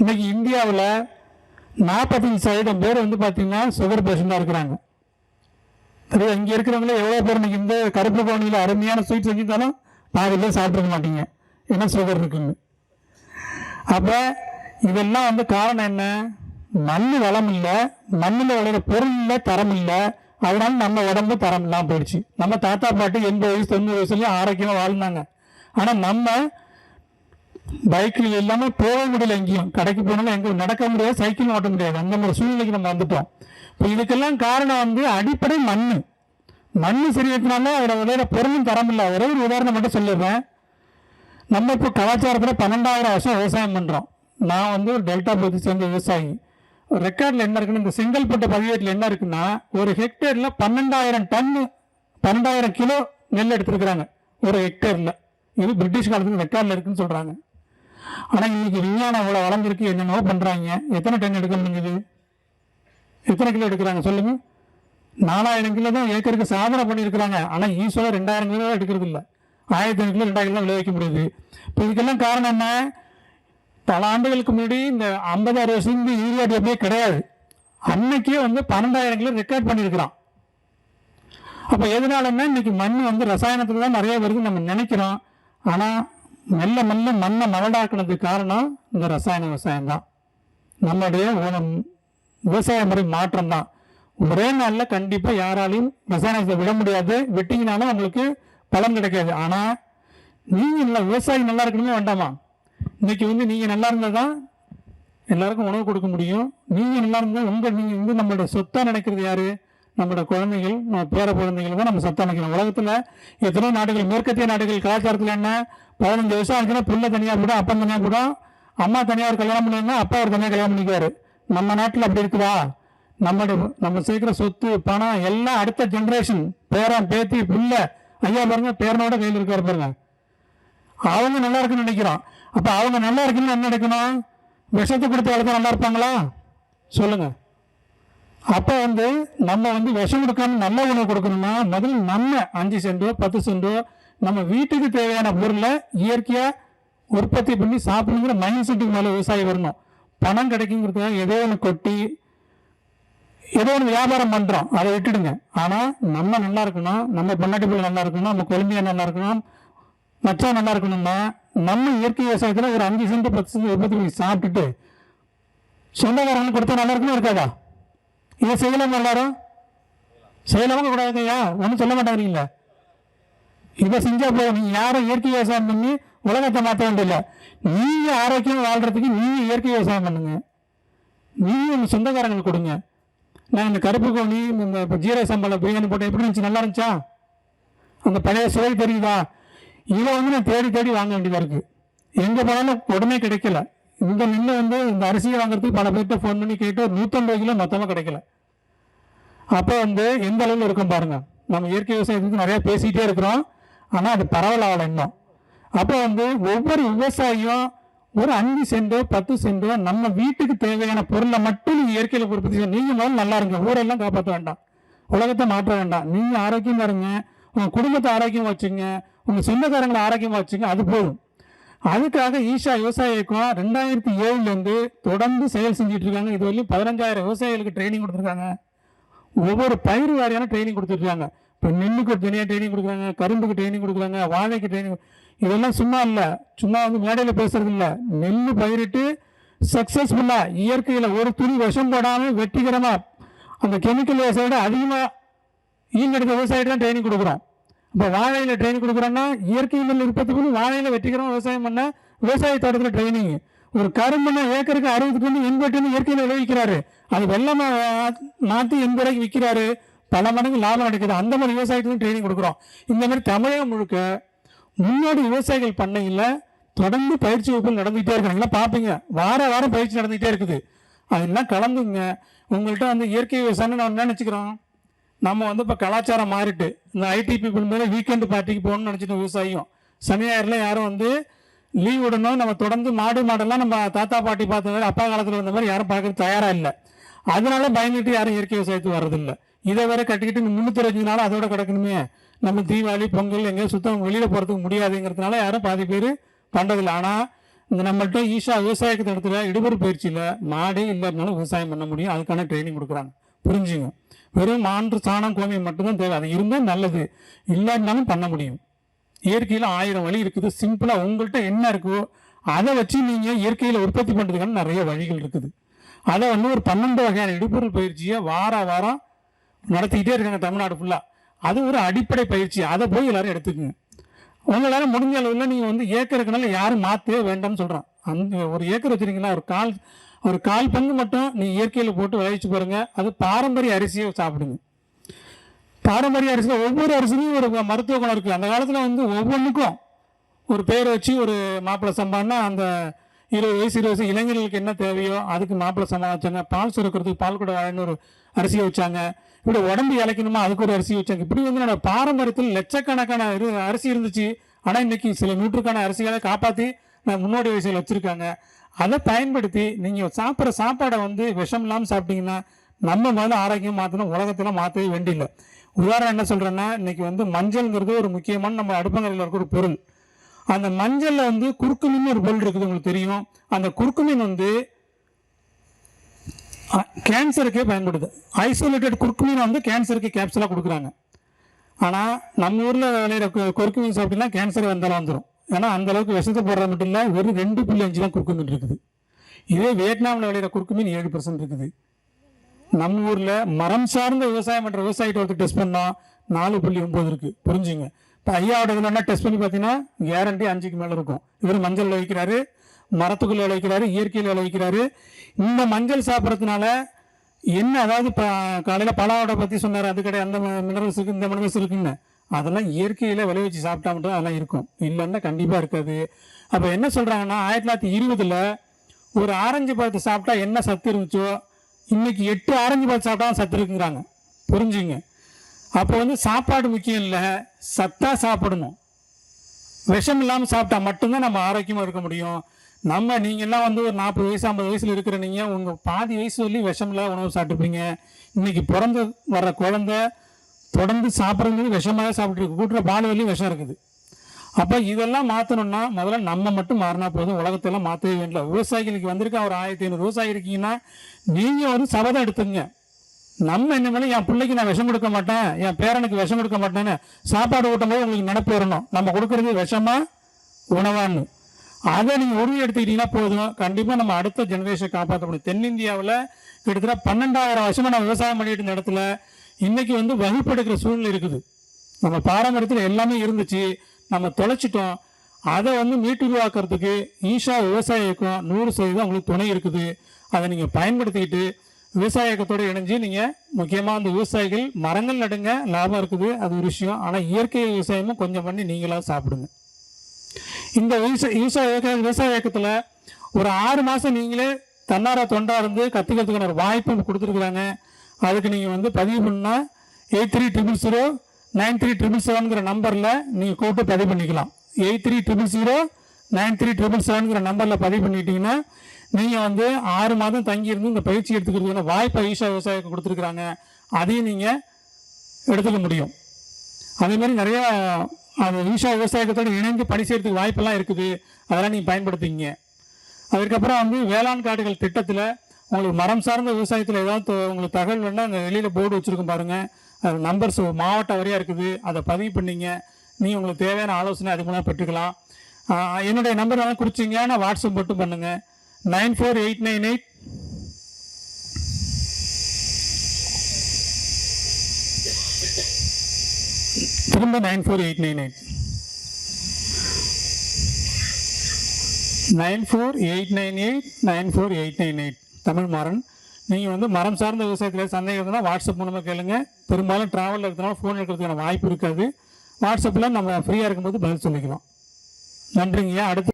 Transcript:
இன்னைக்கு இந்தியாவில் நாற்பத்தஞ்சு சதவீதம் பேர் வந்து பார்த்தீங்கன்னா சுகர் பேஷண்டாக இருக்கிறாங்க. சரியா? இங்கே இருக்கிறவங்களே எவ்வளோ பேர் இன்னைக்கு இந்த கருப்பு கோணியில் அருமையான ஸ்வீட் செஞ்சுருந்தாலும் பாதி பேர் சாப்பிட்ருக்க மாட்டீங்க. ஏன்னா சுகர் இருக்குங்க அப்போ இதெல்லாம் வந்து காரணம் என்ன? மண் வளம் இல்லை. மண்ணில் விளையிற பொருள் இல்லை தரம் இல்லை. அதனால நம்ம உடம்பு தரம் இல்லாமல் போயிடுச்சு. நம்ம தாத்தா பாட்டி எண்பது வயசு தொண்ணூறு வயசுலேயும் ஆரோக்கியமாக வாழ்ந்தாங்க. ஆனால் நம்ம பைக்கில் இல்லாமல் போக முடியல எங்கேயும். கடைக்கு போனாலும் எங்கேயும் நடக்க முடியாது சைக்கிள் ஓட்ட முடியாது. அந்த மாதிரி சூழ்நிலைக்கு நம்ம வந்துட்டோம். இப்போ இதுக்கெல்லாம் காரணம் வந்து அடிப்படை மண் மண் சரியத்தினால அதில் விளையிற பொருளும் தரம் இல்லை ஒரே ஒரு உதாரணம் மட்டும் சொல்லிடுறேன். நம்ம இப்போ கலாச்சாரத்தில் பன்னெண்டாயிரம் வருஷம் விவசாயம் பண்ணுறோம் நான் வந்து ஒரு டெல்டா பகுதி சேர்ந்த விவசாயி. ரெக்கார்டில் என்ன இருக்குன்னு இந்த செங்கல்பட்டு பதிவேட்டில் என்ன இருக்குன்னா ஒரு ஹெக்டேரில் பன்னெண்டாயிரம் டன்னு பன்னெண்டாயிரம் கிலோ நெல் எடுத்துருக்குறாங்க. ஒரு ஹெக்டேரில். இது பிரிட்டிஷ் காலத்துக்கு ரெக்கார்டில் இருக்குன்னு சொல்கிறாங்க ஆனால் இன்னைக்கு விஞ்ஞானம் அவ்வளோ வளர்ந்துருக்கு என்னென்னவோ பண்ணுறாங்க எத்தனை டன் எடுக்க முடியுது எத்தனை கிலோ எடுக்கிறாங்க சொல்லுங்க. நாலாயிரம் கிலோ தான் ஏக்கருக்கு சாதனை பண்ணியிருக்கிறாங்க. ஆனால் ஈஸ்வரர் ரெண்டாயிரம் கிலோ எடுக்கிறது இல்லை ஆயிரத்தி ஐநூறு கிலோ ரெண்டாயிரம் கிலோ விளைவிக்க முடியுது. இப்போ இதுக்கெல்லாம் காரணம் என்ன? பல ஆண்டுகளுக்கு முன்னாடி இந்த ஐம்பது அறுபது வருஷம் யூரியா டேப்பே கிடையாது. அன்னைக்கே வந்து பன்னெண்டாயிரம் கிலோ ரெக்கார்ட் பண்ணியிருக்கிறான். அப்போ எதனாலன்னா இன்னைக்கு மண் வந்து ரசாயனத்தில் தான் நிறைய வருதுன்னு நம்ம நினைக்கிறோம். ஆனால் மெல்ல மெல்ல மண்ணை மலடாக்குனதுக்கு காரணம் இந்த ரசாயன விவசாயம் தான் நம்முடைய விவசாய முறை மாற்றம் தான் ஒரே நாளில் கண்டிப்பாக யாராலையும் ரசாயனத்தை விட முடியாது. வெட்டிங்கனாலும் உங்களுக்கு பலன் கிடைக்காது. ஆனால் நீங்கள் நல்லா விவசாயி நல்லா இருக்கணுமே வேண்டாமா? இன்னைக்கு வந்து நீங்கள் நல்லா இருந்தால் தான் எல்லாருக்கும் உணவு கொடுக்க முடியும். நீங்கள் நல்லா இருந்தால் உங்கள் நீங்கள் வந்து நம்மளோட சொத்தாக நினைக்கிறது யாரு? நம்மளோட குழந்தைகள் நம்ம பேர குழந்தைகள் தான் நம்ம சத்தம் நினைக்கிறோம் உலகத்தில் எத்தனையோ நாடுகள் மேற்கத்திய நாடுகள் கலாச்சாரத்தில் என்ன? பதினஞ்சு வருஷம் ஆச்சுன்னா பிள்ளை தனியாக கூட அப்பன் தனியாக கூட அம்மா தனியாக ஒரு கல்யாணம் பண்ணுவாங்க அப்பா ஒரு தனியாக கல்யாணம் பண்ணிக்குவார். நம்ம நாட்டில் அப்படி இருக்குதா? நம்மளுடைய நம்ம சேர்க்கிற சொத்து பணம் எல்லாம் அடுத்த ஜென்ரேஷன் பேரன் பேத்தி பிள்ளை ஐயா பாருங்க பேரனோட கையில் இருக்காரு பாருங்க. அவங்க நல்லா இருக்குன்னு நினைக்கிறோம். அப்போ அவங்க நல்லா இருக்குன்னு என்ன நடக்கணும்? விஷத்தை கொடுத்து வளர்த்தா நல்லா இருப்பாங்களா? சொல்லுங்கள் அப்போ வந்து நம்ம வந்து விஷம் கொடுக்காம நல்ல உணவு கொடுக்கணும்னா முதல்ல நம்ம அஞ்சு சென்டோ பத்து சென்டோ நம்ம வீட்டுக்கு தேவையான பொருளை இயற்கையாக உற்பத்தி பண்ணி சாப்பிடுங்கிற மைண்ட் செட்டுக்கு மேலே விவசாயி வரணும். பணம் கிடைக்குங்கிறதுக்காக ஏதோ ஒன்று கொட்டி ஏதோ ஒன்று வியாபாரம் பண்ணுறோம் அதை விட்டுடுங்க. ஆனால் நம்ம நல்லா இருக்கணும் நம்ம பொண்டாட்டி பிள்ளை நல்லா இருக்கணும் நம்ம குழந்தைய நல்லா இருக்கணும் மச்சான் நல்லா இருக்கணும்னா நம்ம இயற்கை விவசாயத்தில் ஒரு அஞ்சு சென்ட் பத்து சென்ட் உற்பத்தி பண்ணி சாப்பிட்டுட்டு சொந்தக்காரங்களுக்கு கொடுத்தா நல்லா இருக்குன்னு இருக்காதா? இதை செய்யலாமா எல்லாரும்? செய்யலாமா கூடாதுங்கய்யா? ஒன்றும் சொல்ல மாட்டேங்கிறீங்களா. இதை செஞ்சா போதும். நீங்கள் யாரும் இயற்கை விவசாயம் பண்ணி உலகத்தை மாற்ற வேண்டியதில்லை. நீங்க ஆரோக்கியம் வாழ்றதுக்கு நீங்க இயற்கை விவசாயம் பண்ணுங்க. நீயும் உங்கள் சொந்தக்காரங்களுக்கு கொடுங்க. நான் இந்த கருப்பு கோணி இந்த இப்போ ஜீரக சம்பளம் பிரியாணி போட்டேன். எப்படி இருந்துச்சு? நல்லா இருந்துச்சா? அந்த பழைய சுவை தெரியுதா? இதை வந்து நான் தேடி தேடி வாங்க வேண்டியதாக இருக்குது எங்கே போனாலும் உடனே கிடைக்கல. இந்த நெல்லை வந்து இந்த அரிசியை வாங்குறதுக்கு பல பேர்கிட்ட ஃபோன் பண்ணி கேட்டு நூற்றம்பது கிலோ மொத்தமாக கிடைக்கல. அப்போ வந்து எந்த அளவில் இருக்கும் பாருங்கள் நம்ம இயற்கை விவசாயத்துக்கு நிறையா பேசிக்கிட்டே இருக்கிறோம். ஆனால் அது பரவலாகலை இன்னும். அப்போ வந்து ஒவ்வொரு விவசாயியும் ஒரு அஞ்சு சென்டோ பத்து சென்டோ நம்ம வீட்டுக்கு தேவையான பொருளை மட்டும் நீங்கள் இயற்கையில் உற்பத்தி செய்ய நீங்கள் முதல்ல நல்லா இருங்க. ஊரெல்லாம் காப்பாற்ற வேண்டாம். உலகத்தை மாற்ற வேண்டாம். நீங்கள் ஆரோக்கியமாக இருங்க. உங்கள் குடும்பத்தை ஆரோக்கியமாக வச்சுங்க. உங்கள் சொந்தக்காரங்களை ஆரோக்கியமாக வச்சுங்க. அது போதும். அதுக்காக ஈஷா விவசாய இயக்கம் ரெண்டாயிரத்தி ஏழுலேருந்து தொடர்ந்து செயல் செஞ்சுட்டு இருக்காங்க. இது வரையும் பதினஞ்சாயிரம் விவசாயிகளுக்கு ட்ரைனிங் கொடுத்துருக்காங்க. ஒவ்வொரு பயிர் வாரியான ட்ரைனிங் கொடுத்துருக்காங்க இப்போ நெல்லுக்கு தனியாக ட்ரைனிங் கொடுக்குறாங்க கரும்புக்கு ட்ரைனிங் கொடுக்குறாங்க வாழைக்கு ட்ரைனிங் இதெல்லாம் சும்மா இல்லை. சும்மா வந்து மேடையில் பேசுறது இல்லை. நெல் பயிரிட்டு சக்ஸஸ்ஃபுல்லாக இயற்கையில் ஒரு துணி விஷம் போடாமல் வெற்றிகரமாக அந்த கெமிக்கல் விவசாயிட அதிகமாக ஈண்டெடுத்த விவசாயிட்டு தான் ட்ரைனிங் கொடுக்குறோம். இப்போ வாழையில் ட்ரைனிங் கொடுக்குறோன்னா இயற்கை நெல் உற்பத்தி பண்ணி வாழையில் வெற்றிகரமாக விவசாயம் பண்ண விவசாய தோட்டத்தில் ட்ரைனிங் ஒரு கரும்புனா ஏக்கருக்கு அறுபது டன் எண்பது டன் இயற்கையில் விளைவிக்கிறாரு அது வெள்ளமாக நாட்டு எண்பது ரூபாய்க்கு விற்கிறாரு. பல மடங்கு லாபம் கிடைக்குது அந்த மாதிரி விவசாயத்துக்கும் ட்ரைனிங் கொடுக்குறோம். இந்த மாதிரி தமிழகம் முழுக்க முன்னாடி விவசாயிகள் பண்ணையில் தொடர்ந்து பயிற்சி வகுப்பு நடந்துகிட்டே இருக்காங்க எல்லாம் பார்ப்பீங்க. வார வாரம் பயிற்சி நடந்துகிட்டே இருக்குது. அதெல்லாம் கலந்துங்க. உங்கள்கிட்ட வந்து இயற்கை விவசாயம்னு நான் என்ன நினச்சிக்கிறோம். நம்ம வந்து இப்போ கலாச்சாரம் மாறிட்டு இந்த ஐடி பீப்புள் மேலே வீக்கெண்டு பார்ட்டிக்கு போகணும்னு நினச்சிட்டு விவசாயம் சனி யாரும் வந்து லீவ் விடணும் நம்ம தொடர்ந்து மாடு மாடெல்லாம் நம்ம தாத்தா பாட்டி பார்த்த மாதிரி அப்பா காலத்தில் வந்த மாதிரி யாரும் பார்க்கறது தயாராக இல்லை. அதனால பயந்துட்டு யாரும் இயற்கை விவசாயத்துக்கு வர்றதில்லை. இதை வேற கட்டிக்கிட்டு முன்னூற்றி நாள் அதோட கிடக்கணுமே. நம்ம தீபாவளி பொங்கல் எங்கேயோ சுத்தம் வெளியில் போகிறதுக்கு முடியாதுங்கிறதுனால யாரும் பாதி பேர் பண்ணுறதில்ல ஆனால் இந்த நம்மள்ட்ட ஈஷா விவசாயத்தை இடத்துல இடுபொரு பயிற்சியில் மாடே இல்லாதனால விவசாயம் பண்ண முடியும். அதுக்கான ட்ரைனிங் கொடுக்குறாங்க. புரிஞ்சுங்க வெறும் மான்று சாணம் கோமியம் மட்டும்தான் தேவை. அது இருந்தால் நல்லது. இல்லாட்டினாலும் பண்ண முடியும். இயற்கையில் ஆயிரம் வழி இருக்குது. சிம்பிளாக உங்கள்கிட்ட என்ன இருக்கோ அதை வச்சு நீங்கள் இயற்கையில் உற்பத்தி பண்ணுறதுக்கான நிறைய வழிகள் இருக்குது. அதை வந்து ஒரு பன்னெண்டு வகையான இடுபொருள் பயிற்சியை வார வாரம் நடத்திக்கிட்டே இருக்காங்க தமிழ்நாடு ஃபுல்லாக அது ஒரு அடிப்படை பயிற்சி. அதை போய் எல்லோரும் எடுத்துக்கோங்க. உங்களால் முடிஞ்ச அளவில் நீங்கள் வந்து ஏக்கருக்குனால யாரும் மாற்றவே வேண்டாம்னு சொல்கிறான் அந்த ஒரு ஏக்கர் வச்சுருக்கீங்களா? ஒரு கால் ஒரு கால் பங்கு மட்டும் நீ இயற்கையில் போட்டு விளைவிச்சு பாருங்க. அது பாரம்பரிய அரிசியை சாப்பிடுங்க. பாரம்பரிய அரிசியில் ஒவ்வொரு அரிசியும் ஒரு மருத்துவ குணம் இருக்குது அந்த காலத்தில் வந்து ஒவ்வொன்றுக்கும் ஒரு பேர் வச்சு ஒரு மாப்பிள்ளை சம்பான்னா அந்த இருபது வயசு இருபது வயசு இளைஞர்களுக்கு என்ன தேவையோ அதுக்கு மாப்பிள்ளை சம்பா வச்சாங்க. பால் சுரக்கிறதுக்கு பால் கூட ஒரு அரிசியை வச்சாங்க. இப்படி உடம்பு இழைக்கணுமா? அதுக்கு ஒரு அரிசி வச்சாங்க. இப்படி வந்து நம்ம பாரம்பரியத்தில் லட்சக்கணக்கான இரு அரிசி இருந்துச்சு. ஆனால் இன்னைக்கு சில நூற்றுக்கான அரிசிகளை காப்பாற்றி நான் முன்னோடி வயசில் வச்சுருக்காங்க. அதை பயன்படுத்தி நீங்கள் சாப்பிட்ற சாப்பாடை வந்து விஷம் இல்லாமல் சாப்பிட்டீங்கன்னா நம்ம முதல்ல ஆரோக்கியம் மாற்றணும் உலகத்தில் மாற்றவே வேண்டியில்லை. உதாரணம் என்ன சொல்கிறேன்னா இன்றைக்கி வந்து மஞ்சள்ங்கிறது ஒரு முக்கியமான நம்ம அடுப்பங்கரையில் இருக்கிற ஒரு பொருள். அந்த மஞ்சளில் வந்து குறுக்குமீன் ஒரு பொருள் இருக்குது உங்களுக்கு தெரியும். அந்த குறுக்குமீன் வந்து கேன்சருக்கே பயன்படுது. ஐசோலேட்டட் குறுக்குமீன் வந்து கேன்சருக்கு கேப்சலாக கொடுக்குறாங்க. ஆனால் நம்ம ஊரில் விளையிற கு- குறுக்கு மீன் சாப்பிட்டீங்கன்னா கேன்சர் வந்தாலும் வந்துடும் ஏன்னா அந்த அளவுக்கு விஷத்தை போடுறது மட்டும் இல்லை வெறும் ரெண்டு புள்ளி அஞ்சு தான் குறுக்கு மீன் இருக்குது. இதே வியட்நாமில் விளையிற குறுக்கு மீன் ஏழு பர்சன்ட் இருக்குது. நம்ம ஊரில் மரம் சார்ந்த விவசாயம் பண்ணுற விவசாயிகிட்ட ஒருத்தர் டெஸ்ட் பண்ணால் நாலு புள்ளி ஒம்பது இருக்குது புரிஞ்சுங்க. இப்போ ஐயாவோட இதுலன்னா டெஸ்ட் பண்ணி பார்த்தீங்கன்னா கேரண்டி அஞ்சுக்கு மேலே இருக்கும். இவர் மஞ்சள் விளைவிக்கிறாரு மரத்துக்குள்ளே விளைவிக்கிறாரு இயற்கையில் விளைவிக்கிறாரு இந்த மஞ்சள் சாப்பிட்றதுனால என்ன அதாவது இப்போ காலையில் பலாவோட பற்றி சொன்னார் அது கிடையாது அந்த மினரல்ஸ் இருக்குது இந்த மினரல்ஸ் இருக்குன்னு. அதெல்லாம் இயற்கையில் விளைவிச்சு சாப்பிட்டா மட்டும் அதெல்லாம் இருக்கும். இல்லைன்னா கண்டிப்பாக இருக்காது. அப்போ என்ன சொல்கிறாங்கன்னா ஆயிரத்தி தொள்ளாயிரத்தி இருபதில் ஒரு ஆரஞ்சு பழத்தை சாப்பிட்டா என்ன சத்து இருந்துச்சோ இன்றைக்கி எட்டு ஆரஞ்சு பழத்தை சாப்பிட்டா சத்து இருக்குங்கிறாங்க. புரிஞ்சுங்க. அப்போ வந்து சாப்பாடு முக்கியம் இல்லை சத்தாக சாப்பிடணும். விஷம் இல்லாமல் சாப்பிட்டா மட்டும்தான் நம்ம ஆரோக்கியமாக இருக்க முடியும். நம்ம நீங்கள்லாம் வந்து ஒரு நாற்பது வயசு ஐம்பது வயசில் இருக்கிற நீங்கள் உங்கள் பாதி வயசு சொல்லி விஷம் இல்லாத உணவு சாப்பிட்டுப்பீங்க. இன்றைக்கி பிறந்து வர்ற குழந்தை தொடர்ந்து சாப்பிட்றது விஷமாக சாப்பிட்ருக்கு கூட்டுற பால் வலி விஷம் இருக்குது. அப்போ இதெல்லாம் மாற்றணும்னா முதல்ல நம்ம மட்டும் மாறினா போதும். உலகத்தெல்லாம் மாற்றவே வேண்டிய விவசாயிகளுக்கு வந்திருக்கா ஒரு ஆயிரத்தி ஐநூறு விவசாயி இருக்கீங்கன்னா நீங்கள் வந்து சபதம் எடுத்துங்க. நம்ம இனிமேல் என் பிள்ளைக்கு நான் விஷம் கொடுக்க மாட்டேன் என் பேரனுக்கு விஷம் கொடுக்க மாட்டேன்னு சாப்பாடு ஊட்டும் போது உங்களுக்கு நினப்பு வரணும். நம்ம கொடுக்குறது விஷமா உணவான்னு. அதை நீங்கள் உறுதி எடுத்துக்கிட்டீங்கன்னா போதும். கண்டிப்பாக நம்ம அடுத்த ஜெனரேஷன் காப்பாற்ற முடியும். தென்னிந்தியாவில் கிட்டத்தட்ட பன்னெண்டாயிரம் வருஷமாக நம்ம விவசாயம் பண்ணிட்டு இருந்த இடத்துல இன்னைக்கு வந்து வகுப்பெடுக்கிற சூழ்நிலை இருக்குது. நம்ம பாரம்பரியத்தில் எல்லாமே இருந்துச்சு. நம்ம தொலைச்சிட்டோம். அதை வந்து மீட்டுருவாக்குறதுக்கு ஈஷா விவசாய இயக்கம் நூறு சதவீதம் உங்களுக்கு துணை இருக்குது. அதை நீங்கள் பயன்படுத்திக்கிட்டு விவசாய இயக்கத்தோடு இணைஞ்சு நீங்கள் முக்கியமாக அந்த விவசாயிகள் மரங்கள் நடுங்க லாபம் இருக்குது. அது ஒரு விஷயம். ஆனால் இயற்கை விவசாயமும் கொஞ்சம் பண்ணி நீங்களாக சாப்பிடுங்க. இந்த விவசாய விவசாய இயக்க விவசாய இயக்கத்தில் ஒரு ஆறு மாதம் நீங்களே தன்னார தொண்டாக இருந்து கற்றுக்கிறதுக்கான ஒரு வாய்ப்பு கொடுத்துருக்குறாங்க. அதுக்கு நீங்கள் வந்து பதிவு பண்ணால் eight three triple zero nine three triple செவனுங்கிற நம்பரில் நீங்கள் கூப்பிட்டு பதிவு பண்ணிக்கலாம். Eight three triple zero nine three triple செவனுங்கிற நம்பரில் பதிவு பண்ணிட்டீங்கன்னா நீங்கள் வந்து ஆறு மாதம் தங்கியிருந்து இந்த பயிற்சி எடுத்துக்கிறதுக்கான வாய்ப்பை ஈஷா விவசாயிக்கு கொடுத்துருக்குறாங்க. அதையும் நீங்கள் எடுத்துக்க முடியும். அதே மாதிரி அது அந்த ஈஷா விவசாயத்தோடு இணைந்து பணி செய்கிறதுக்கு வாய்ப்பெல்லாம் இருக்குது. அதெல்லாம் நீங்கள் பயன்படுத்திங்க அதுக்கப்புறம் வந்து வேளாண் காடுகள் திட்டத்தில் உங்களுக்கு மரம் சார்ந்த விவசாயத்தில் ஏதாவது உங்களுக்கு தகவல் வேணால் அந்த வெளியில் போர்டு வச்சுருக்கோம் பாருங்கள் அது நம்பர்ஸ் மாவட்ட வரையாக இருக்குது. அதை பதிவு பண்ணிங்க. நீ உங்களுக்கு தேவையான ஆலோசனை அது மூலம் பெற்றுக்கலாம். என்னுடைய நம்பர் வேணால் குறிச்சிங்க. நான் வாட்ஸ்அப் மட்டும் பண்ணுங்கள் nine four eight nine eight திரும்ப nine four eight nine eight nine four eight nine eight nine four eight nine eight Tamil Maran. நீங்கள் வந்து மரம் சார்ந்த விவசாயத்தில் சந்தேகம் இருந்தால் வாட்ஸ்அப் மூலமாக கேளுங்க. பெரும்பாலும் ட்ராவலில் இருக்கிறதுனால ஃபோன் எடுக்கிறதுக்கான வாய்ப்பு இருக்காது. வாட்ஸ்அப்பில் நம்ம ஃப்ரீயாக இருக்கும்போது பதில் சொல்லிக்கலாம். நன்றிங்கய்யா அடுத்து